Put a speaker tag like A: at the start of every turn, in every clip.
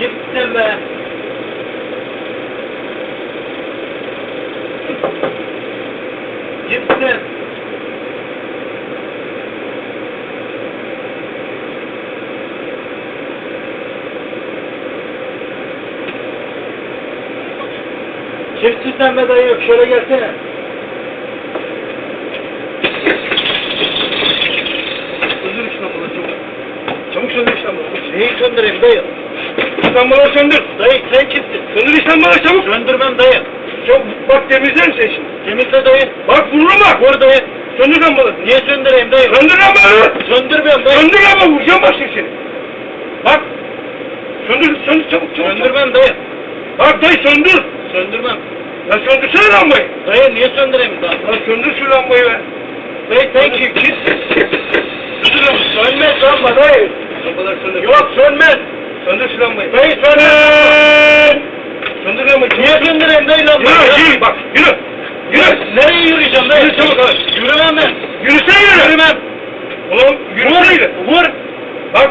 A: Çıktı be. Çıktı. Çiftçi sen be dayı yok şöyle gelsene. Neyi söndüreyim dayı?
B: İstanbul'u söndür.
A: Dayı sen kimsin?
B: Söndür İstanbul'u çabuk.
A: Söndürmem dayı.
B: Çabuk bak temizlerim seni şimdi.
A: Temizle dayı.
B: Bak vururum bak.
A: Vur dayı.
B: Söndür İstanbul'u.
A: Niye söndüreyim dayı?
B: Söndür lan bana.
A: Söndürmüyorum dayı.
B: Söndür lan bana vuracağım bak seni. Bak. Söndür söndür çabuk çabuk.
A: Söndürmem dayı.
B: Bak dayı söndür.
A: Söndürmem.
B: Ya söndürsene lambayı.
A: Dayı niye söndüreyim daha?
B: Lan söndür şu lambayı be.
A: Dayı sen kim? Kimsin?
B: Söndür lan.
A: Sönmez lamba dayı.
B: Lambalar söndür.
A: Yok sönmez.
B: Söndür şu lambayı.
A: Dayı sönmez.
B: Söndür lambayı.
A: Niye söndüreyim dayı lambayı?
B: Yürü yürü bak yürü. Yürü.
A: Nereye yürüyeceğim dayı?
B: Yürü çabuk hadi.
A: Yürümem ben.
B: Yürüsene yürü.
A: Yürümem.
B: Ulan yürüsene yürü.
A: Vur.
B: Bak.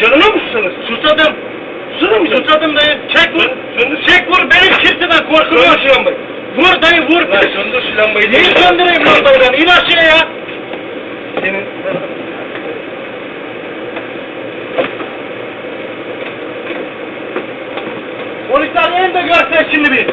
B: Canına mı susadın?
A: Susadım.
B: Susadın mı?
A: Susadım dayı. Çek vur.
B: Söndür.
A: Çek vur. Benim kimseden
B: Söndür
A: korkmuyor.
B: şu lambayı.
A: Vur dayı vur.
B: Lan söndür şu lambayı.
A: Neyi söndüreyim lambayı ben? İn aşağıya ya.
B: Senin...
A: Polisler in de görsen şimdi bir.